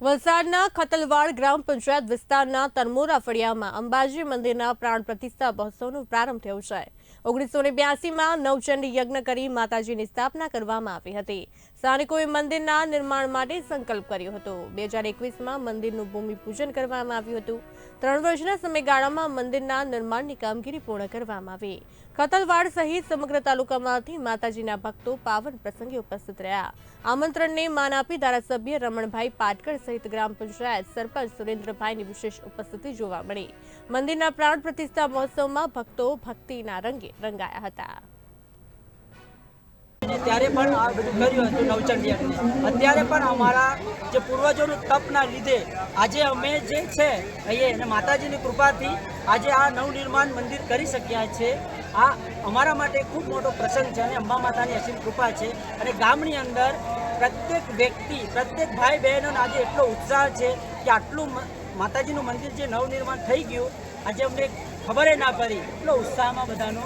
વલસાડના ખતલવાડ ગ્રામ પંચાયત વિસ્તારના તરમોરા ફળિયામાં અંબાજી મંદિરના પ્રાણ પ્રતિષ્ઠા મહોત્સવનો પ્રારંભ થયો છે. ઓગણીસો ને બ્યાસીમાં નવચંડી યજ્ઞ કરી માતાજીની સ્થાપના કરવામાં આવી હતી. સ્થાનિકોએ મંદિરના નિર્માણ માટે સંકલ્પ કર્યો હતો. બે હજાર એકવીસમાં મંદિરનું ભૂમિપૂજન કરવામાં આવ્યું હતું. ત્રણ વર્ષના સમયગાળામાં મંદિરના નિર્માણની કામગીરી પૂર્ણ કરવામાં આવી. ખતલવાડ સહિત સમગ્ર તાલુકામાંથી માતાજીના ભક્તો પાવન પ્રસંગે ઉપસ્થિત રહ્યા. આમંત્રણને માન આપી ધારાસભ્ય રમણભાઈ પાટકર સહિત ગ્રામ પંચાયત સરપંચ સુરેન્દ્રભાઈની વિશેષ ઉપસ્થિતિ જોવા મળી. મંદિરના પ્રાણ પ્રતિષ્ઠા મહોત્સવમાં ભક્તો ભક્તિના રંગે રંગાયા હતા. ત્યારે પણ કર્યું હતું નવચંડી અત્યારે પણ અમારા જે પૂર્વજોનું તપના લીધે આજે અમે જે છે, અહીંયા એને માતાજીની કૃપાથી આજે આ નવનિર્માણ મંદિર કરી શક્યા છે. આ અમારા માટે ખૂબ મોટો પ્રસંગ છે અને અંબા માતાની અસીમ કૃપા છે. અને ગામની અંદર પ્રત્યેક વ્યક્તિ, પ્રત્યેક ભાઈ બહેનોને આજે એટલો ઉત્સાહ છે કે આટલું માતાજીનું મંદિર જે નવનિર્માણ થઈ ગયું, આજે અમને ખબર ના પડી. એટલો ઉત્સાહમાં બધાનો